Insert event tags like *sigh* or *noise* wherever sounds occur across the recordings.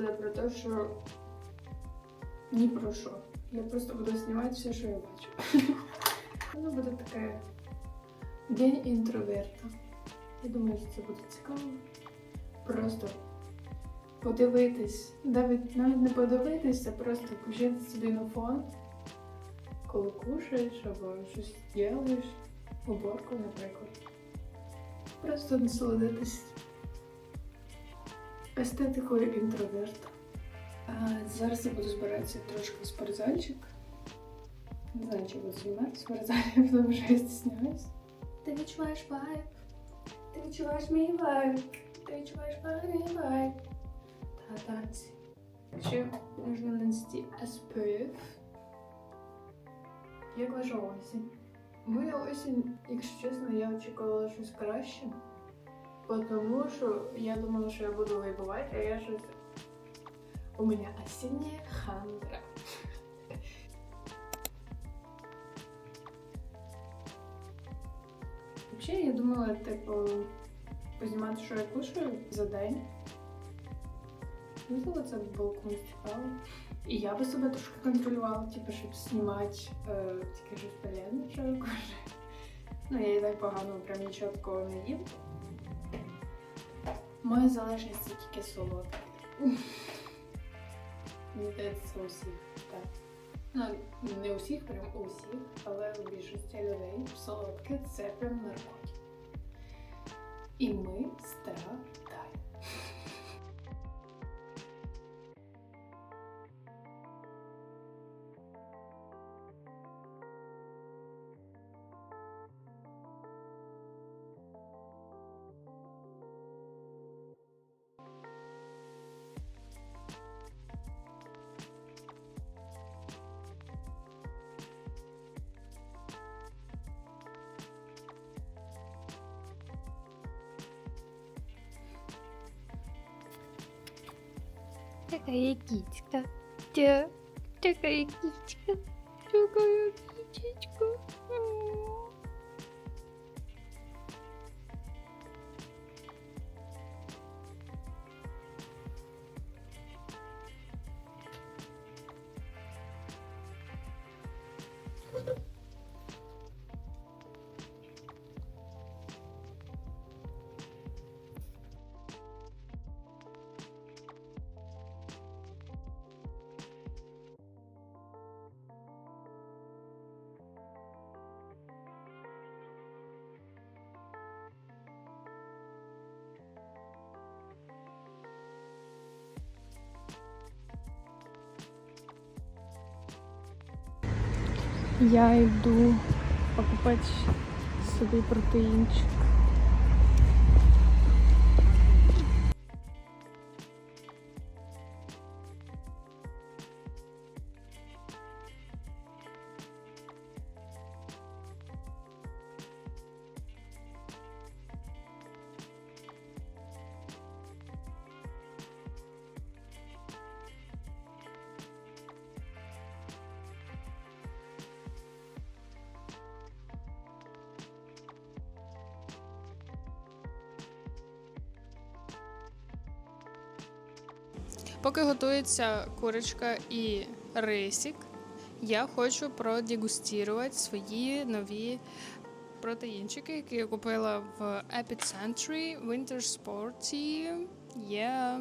буде про те, що ні про що. Я просто буду знімати все, що я бачу. *laughs* Воно буде таке День інтроверта. Я думаю, що це буде цікаво. Просто подивитись, навіть, навіть не подивитись, а просто включити собі на фон, коли кушаєш або щось робиш, уборку, наприклад. Просто насолодитись естетикою інтроверта. А зараз я буду збиратися трошки в спортзальчик. Не знаю, чи буду знімати в спортзалі, тому *laughs* що я стісняюсь. Ти відчуваєш вайб. Ти відчуваєш мій вайб. Ти відчуваєш мій вайб. Та танці. Ще можна нанести SPF. Як ваша осінь? Моя осінь, якщо чесно, я очікувала щось краще. Тому що я думала, що я буду вайбувати, а я щось... У мене осіння хандра. Взагалі, я думала, типу, познімати, що я кушаю за день. Можливо, це було комусь цікаво. І я би себе трошки контролювала, типу, щоб знімати е, тільки щось полезне, що я кушаю. Ну, я і так погано, прям нічого такого не їм. Моя залежність це тільки солодке. Мені здається, це у всіх, так. Ну, не усіх, прям у всіх, але у більшості людей солодке це прям наркотик. І ми страдаємо. Такая кичка. Такая кичка. Такая китечка. Я йду покупати собі протеїнчик. Поки готується курочка і рисик, я хочу продегустувати свої нові протеїнчики, які я купила в Epicentry Winter Sporty. Є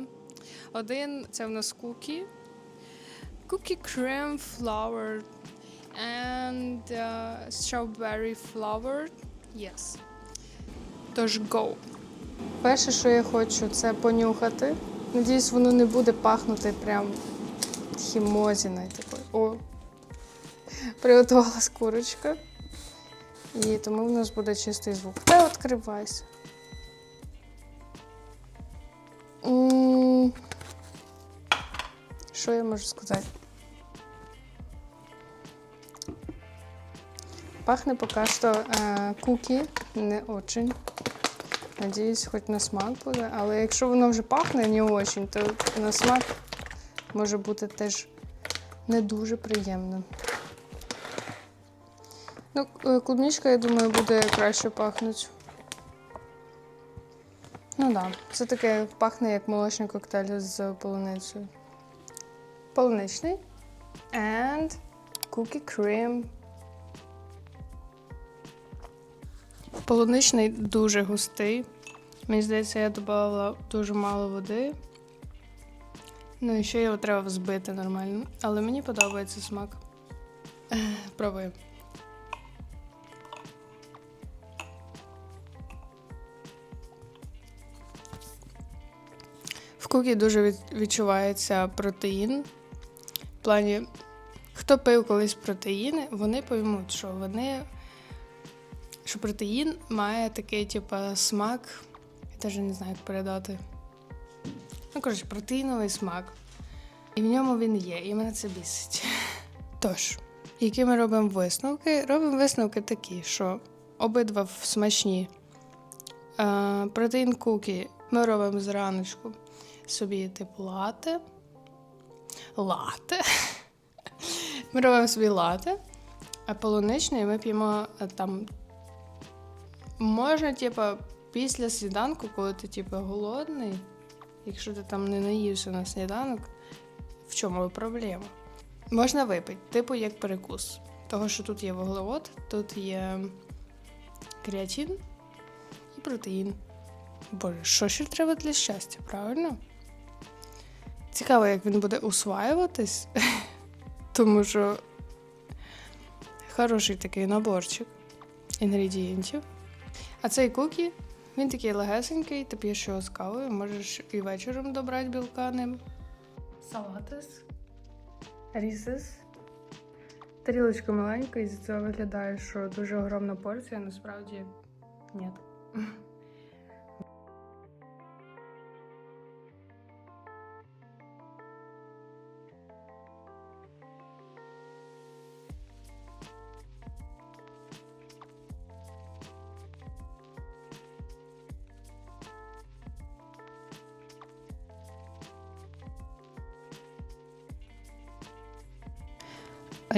один це в нас кукі. Cookie cream flavored and uh, strawberry flavored. Yes. Тож go. Перше, що я хочу, це понюхати. Надіюсь, воно не буде пахнути прям хімозіною такою. О, приготувалась курочка. І тому в нас буде чистий звук. Та відкривайся. Що я можу сказати? Пахне поки що е, кукі, не очень. Надіюсь, хоч на смак буде. Але якщо воно вже пахне не очень, то на смак може бути теж не дуже приємно. Ну, е, клубничка, я думаю, буде краще пахнути. Ну так, да. це таке пахне як молочний коктейль з полуницею. Полуничний. And cookie cream. Полуничний дуже густий. Мені здається, я додавала дуже мало води. Ну і ще його треба взбити нормально. Але мені подобається смак. Пробуємо. В кукі дуже відчувається протеїн. В плані, хто пив колись протеїни, вони поймуть, що вони. Що протеїн має такий, типу, смак. Я навіть не знаю, як передати. Ну, коротше, протеїновий смак. І в ньому він є, і мене це бісить. *laughs* Тож, які ми робимо висновки? Робимо висновки такі, що обидва смачні. Е, протеїн кукі ми робимо зраночку собі типу лате. Лате. *laughs* Ми робимо собі лате, а полуничний ми п'ємо е, там. Можна, типу, після сніданку, коли ти типу, голодний, якщо ти там не наївся на сніданок, в чому проблема? Можна випити, типу як перекус. Того, що тут є вуглевод, тут є креатин і протеїн. Боже, що ще треба для щастя, правильно? Цікаво, як він буде усваюватись, *laughs* тому що хороший такий наборчик інгредієнтів. А цей кукі, він такий легесенький, ти п'єш його з кавою, можеш і вечором добрати білка ним. Салатис, рісис. Тарілочка маленька, і з цього виглядає, що дуже огромна порція, насправді ні.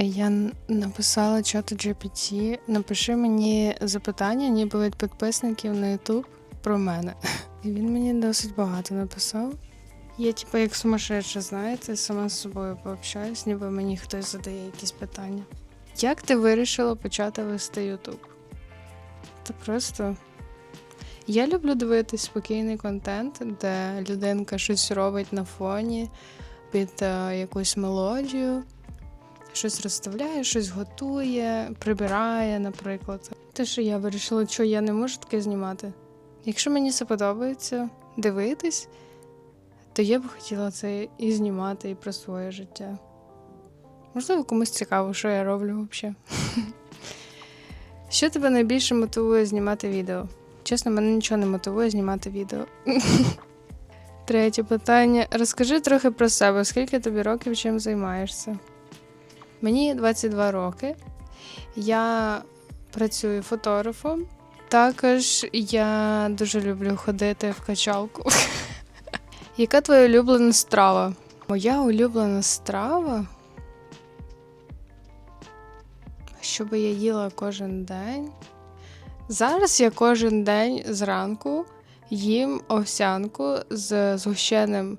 Я написала чату GPT, напиши мені запитання, ніби від підписників на YouTube про мене. І він мені досить багато написав. Я, типу, як сумасшедша, знаєте, сама з собою пообщаюсь, ніби мені хтось задає якісь питання. Як ти вирішила почати вести YouTube? Та просто. Я люблю дивитись спокійний контент, де людинка щось робить на фоні під е, якусь мелодію щось розставляє, щось готує, прибирає, наприклад. Те, що я вирішила, що я не можу таке знімати. Якщо мені це подобається дивитись, то я б хотіла це і знімати, і про своє життя. Можливо, комусь цікаво, що я роблю взагалі. Що тебе найбільше мотивує знімати відео? Чесно, мене нічого не мотивує знімати відео. Третє питання. Розкажи трохи про себе, скільки тобі років чим займаєшся? Мені 22 роки. Я працюю фотографом. Також я дуже люблю ходити в качалку. *laughs* Яка твоя улюблена страва? Моя улюблена страва. Що би я їла кожен день. Зараз я кожен день зранку їм овсянку з згущеним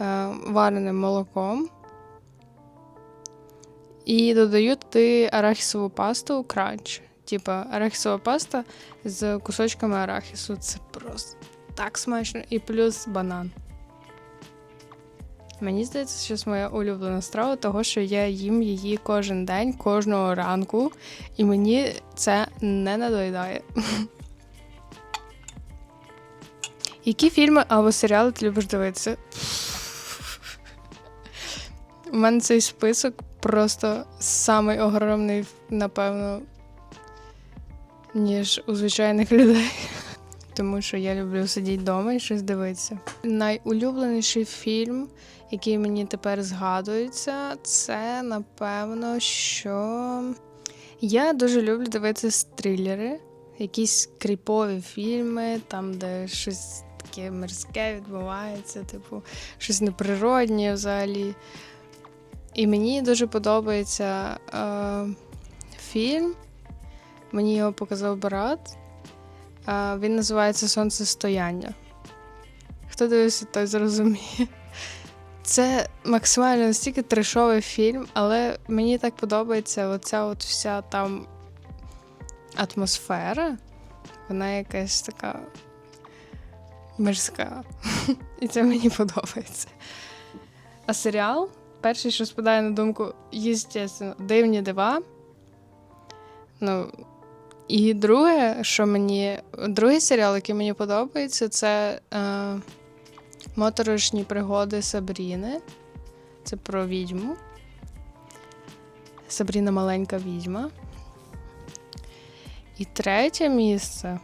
е, вареним молоком. І додаю туди арахісову пасту кранч. Типа арахісова паста з кусочками арахісу. Це просто так смачно. І плюс банан. Мені здається, що це моя улюблена страва, того що я їм її кожен день, кожного ранку, і мені це не надоїдає. *laughs* Які фільми або серіали ти любиш дивитися? У мене цей список просто самий огромний, напевно, ніж у звичайних людей. *laughs* Тому що я люблю сидіти вдома і щось дивитися. Найулюбленіший фільм, який мені тепер згадується, це напевно, що я дуже люблю дивитися трилери, якісь кріпові фільми, там, де щось таке мирське відбувається, типу, щось неприроднє взагалі. І мені дуже подобається е, фільм. Мені його показав брат. Е, він називається Сонцестояння. Хто дивився, той зрозуміє. Це максимально настільки трешовий фільм, але мені так подобається оця от вся там атмосфера. Вона якась така мирська. *laughs* І це мені подобається. А серіал, перший, що спадає на думку, естественно, дивні дива. Ну, і друге, що мені. Другий серіал, який мені подобається, це е, Моторошні пригоди Сабріни. Це про відьму. Сабріна маленька відьма. І третє місце.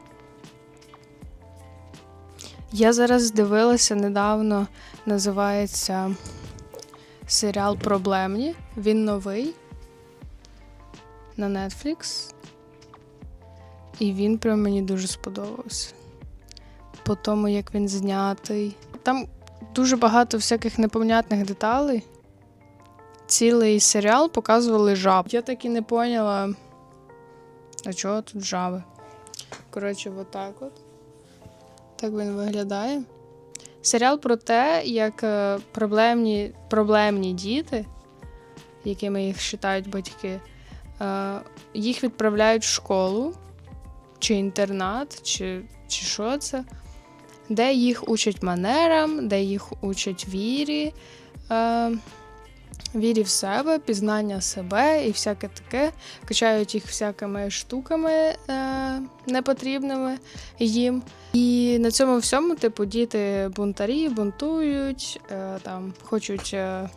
Я зараз дивилася недавно, називається серіал Проблемні. Він новий на Netflix. І він прям мені дуже сподобався. По тому, як він знятий. Там дуже багато всяких непонятних деталей. Цілий серіал показували жаб. Я так і не поняла, а чого тут жаби. Коротше, отак от. Так він виглядає. Серіал про те, як е, проблемні, проблемні діти, якими їх вважають батьки, е, їх відправляють в школу чи інтернат, чи, чи що це, де їх учать манерам, де їх учать вірі, е, вірі в себе, пізнання себе і всяке таке. Качають їх всякими штуками е, непотрібними їм. І на цьому всьому, типу, діти бунтарі, бунтують, е, там хочуть е,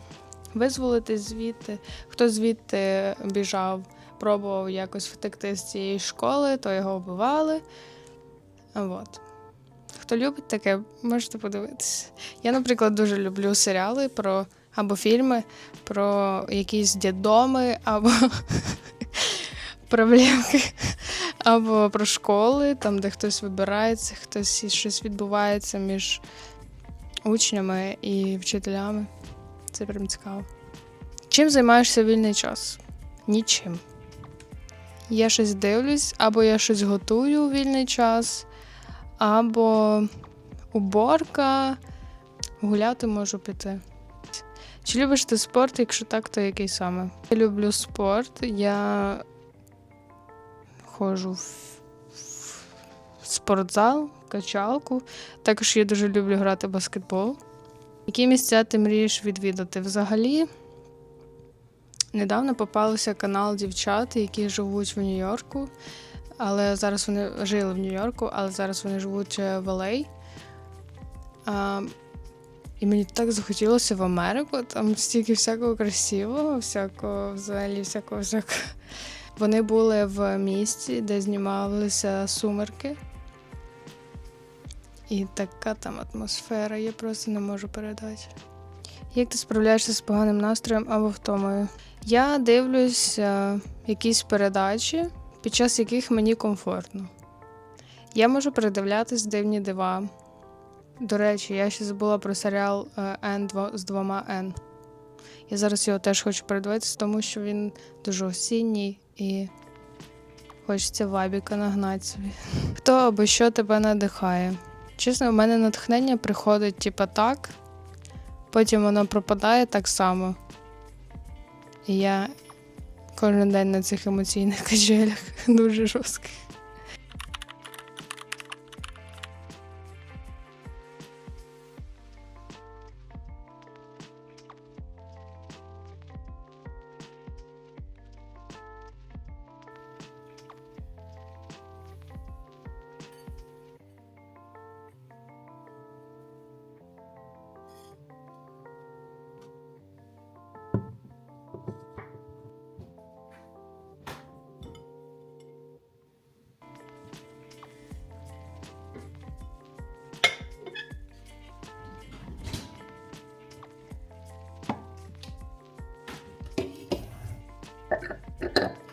визволитись звідти. Хто звідти біжав, пробував якось втекти з цієї школи, то його вбивали. От. Хто любить таке, можете подивитися. Я, наприклад, дуже люблю серіали про або фільми про якісь дідоми, або *laughs* проблемки, або про школи, там, де хтось вибирається, хтось і щось відбувається між учнями і вчителями. Це прям цікаво. Чим займаєшся вільний час? Нічим. Я щось дивлюсь, або я щось готую у вільний час, або уборка, гуляти можу піти. Чи любиш ти спорт? Якщо так, то який саме? Я люблю спорт. Я ходжу в, в спортзал, качалку. Також я дуже люблю грати в баскетбол. Які місця ти мрієш відвідати? Взагалі, недавно попався канал дівчат, які живуть в Нью-Йорку. Але зараз вони жили в Нью-Йорку, але зараз вони живуть е, в Л.А. І мені так захотілося в Америку, там стільки всякого красивого, всякого, взагалі, всякого всякого. Вони були в місті, де знімалися сумерки. І така там атмосфера, я просто не можу передати. Як ти справляєшся з поганим настроєм або втомою? Я дивлюсь е, якісь передачі, під час яких мені комфортно. Я можу передивлятись дивні дива. До речі, я ще забула про серіал е, N з двома N. Я зараз його теж хочу передивитися, тому що він дуже осінній і хочеться вайбіка нагнати собі. Хто або що тебе надихає? Чесно, у мене натхнення приходить типа так, потім воно пропадає так само. І я кожен день на цих емоційних качелях *laughs* дуже жорстких. Gracias.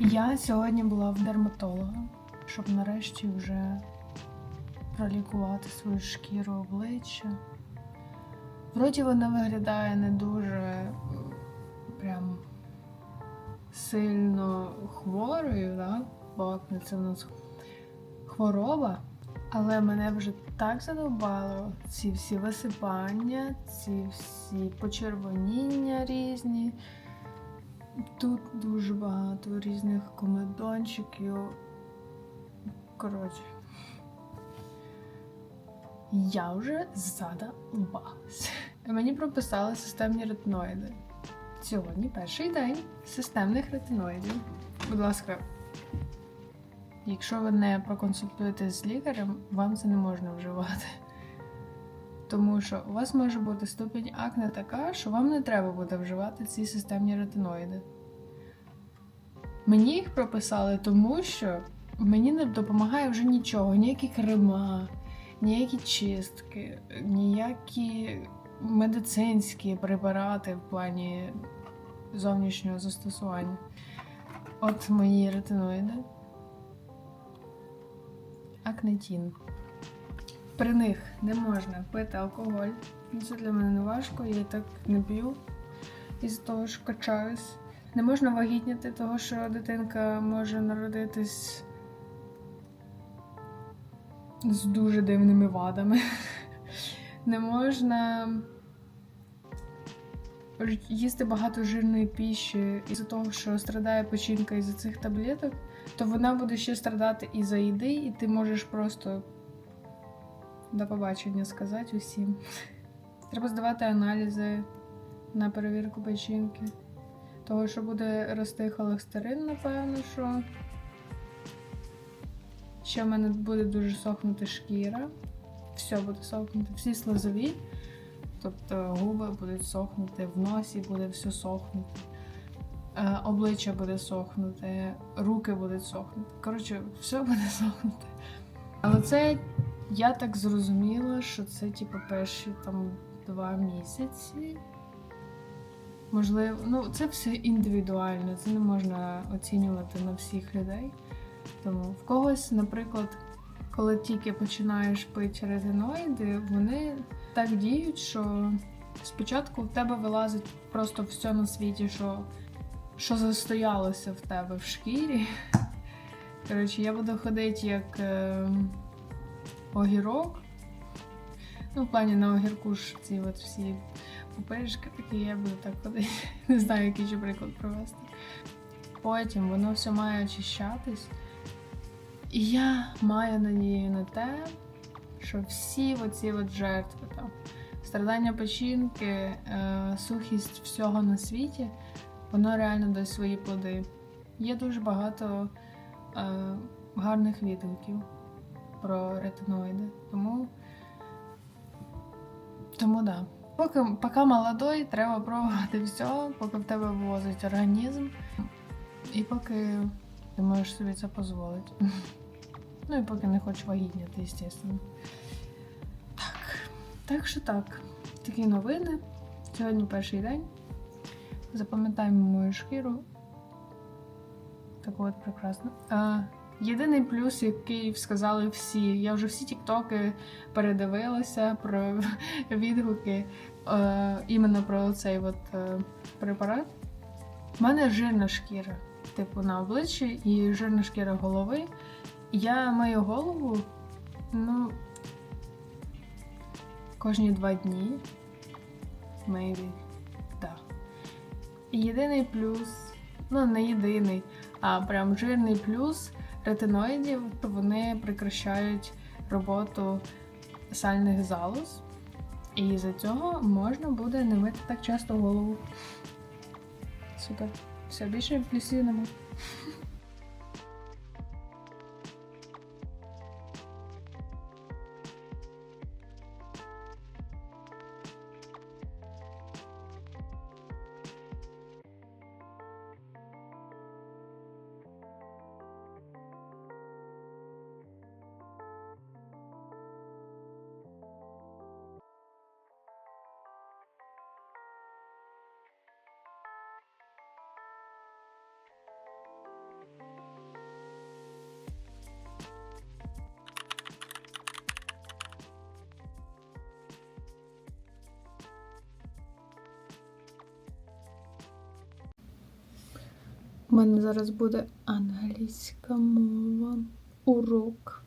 Я сьогодні була в дерматолога, щоб нарешті вже пролікувати свою шкіру обличчя. Вроді вона виглядає не дуже прям сильно хворою, да? бо це в нас хвороба. Але мене вже так задовбало ці всі висипання, ці всі почервоніння різні. Тут дуже багато різних комедончиків. Коротше. Я вже задовбалась. Мені прописали системні ретиноїди. Сьогодні перший день системних ретиноїдів. Будь ласка, якщо ви не проконсультуєтесь з лікарем, вам це не можна вживати. Тому що у вас може бути ступінь акне така, що вам не треба буде вживати ці системні ретиноїди. Мені їх прописали, тому що мені не допомагає вже нічого, ніякі крема, ніякі чистки, ніякі медицинські препарати в плані зовнішнього застосування. От мої ретиноїди. Акнетін. При них не можна пити алкоголь. Це для мене не важко, я і так не п'ю із того, що качаюсь. Не можна вагітніти, того що дитинка може народитись з дуже дивними вадами. *laughs* Не можна їсти багато жирної піші із-за того, що страдає печінка із-за цих таблеток, то вона буде ще страдати і за їди, і ти можеш просто до побачення сказати усім. Треба здавати аналізи на перевірку печінки. Того, що буде рости холестерин, напевно, що. Ще в мене буде дуже сохнути шкіра. Все буде сохнути, всі слизові. Тобто губи будуть сохнути, в носі буде все сохнути, е, обличчя буде сохнути, руки будуть сохнути. Коротше, все буде сохнути. Але це я так зрозуміла, що це типу перші там два місяці. Можливо, ну це все індивідуально, це не можна оцінювати на всіх людей. Тому в когось, наприклад, коли тільки починаєш пити ретиноїди, вони так діють, що спочатку в тебе вилазить просто все на світі, що, що застоялося в тебе в шкірі. Коротше, я буду ходити як е, огірок. Ну, в плані на огірку ж ці от всі пупиришки такі, я буду так ходити. *laughs* Не знаю, який ще приклад провести. Потім воно все має очищатись. І я маю надію на те, що всі оці от жертви, там, страдання печінки, е, сухість всього на світі, воно реально дасть свої плоди. Є дуже багато е, гарних відгуків про ретиноїди. Тому, тому да. Поки, поки молодой, треба пробувати все, поки в тебе вивозить організм, і поки ти можеш собі це дозволити. Ну і поки не хочеш вагітніти, звісно. Так. Так що так. Такі новини. Сьогодні перший день. Запам'ятаємо мою шкіру. Таку от прекрасну. А, єдиний плюс, який сказали всі, я вже всі тіктоки передивилася про *laughs* відгуки е, іменно про цей от, е, препарат. У мене жирна шкіра, типу на обличчі і жирна шкіра голови. Я маю голову, ну, кожні два дні. Maybe. І єдиний плюс, ну не єдиний, а прям жирний плюс ретиноїдів, то вони прикращають роботу сальних залоз. І за цього можна буде не мити так часто голову. Супер. Все, більше плюсів нема. У мене зараз буде англійська мова. Урок.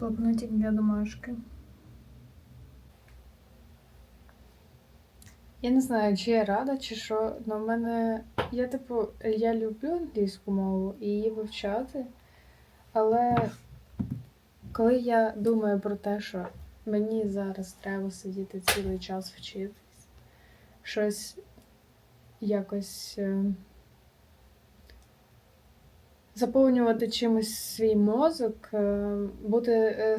Блокнотик для домашки. Я не знаю, чи я рада, чи що. але в мене. Я, типу, я люблю англійську мову і її вивчати. Але коли я думаю про те, що мені зараз треба сидіти цілий час вчитись, щось якось е, заповнювати чимось свій мозок, е, бути е,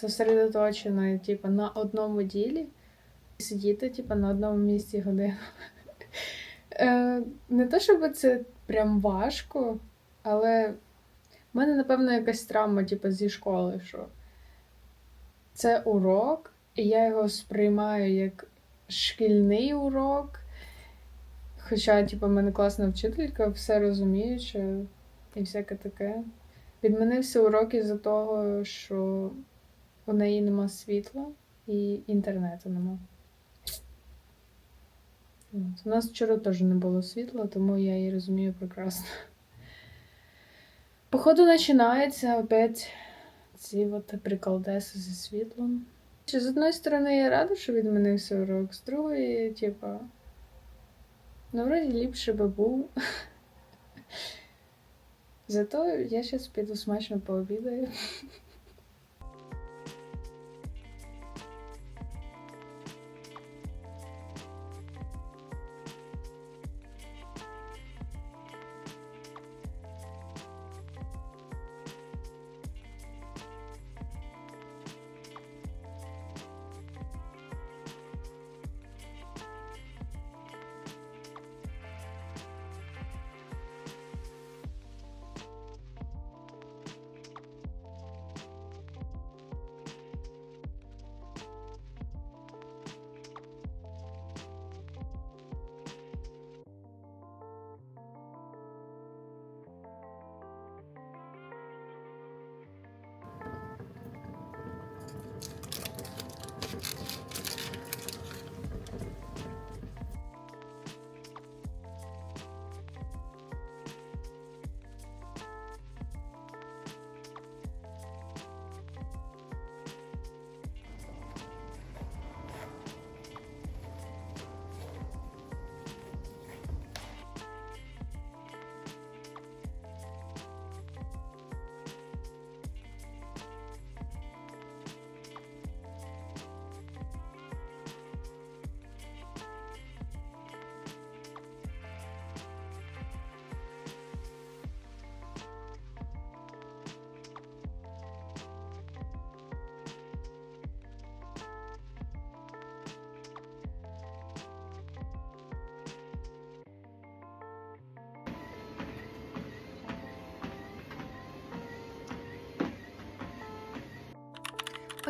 зосередоточеною, типу, на одному ділі, сидіти, типу, на одному місці годину. *laughs* Е, Не те, щоб це прям важко, але в мене, напевно, якась травма, типу, зі школи, що це урок, і я його сприймаю як шкільний урок. Хоча, типу, в мене класна вчителька, все розуміюча і всяке таке. Відмінився урок із-за того, що у неї нема світла і інтернету нема. От. У нас вчора теж не було світла, тому я її розумію прекрасно. Походу, починається опять ці от приколдеси зі світлом. Чи з одної сторони я рада, що відмінився урок, з другої, типа, ну, вроді ліпше би був. *laughs* Зато я зараз піду смачно пообідаю. *laughs*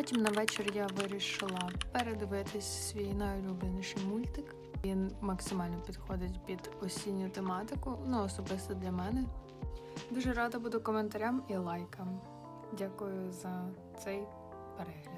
Потім на вечір я вирішила передивитись свій найулюбленіший мультик. Він максимально підходить під осінню тематику, ну особисто для мене. Дуже рада буду коментарям і лайкам. Дякую за цей перегляд.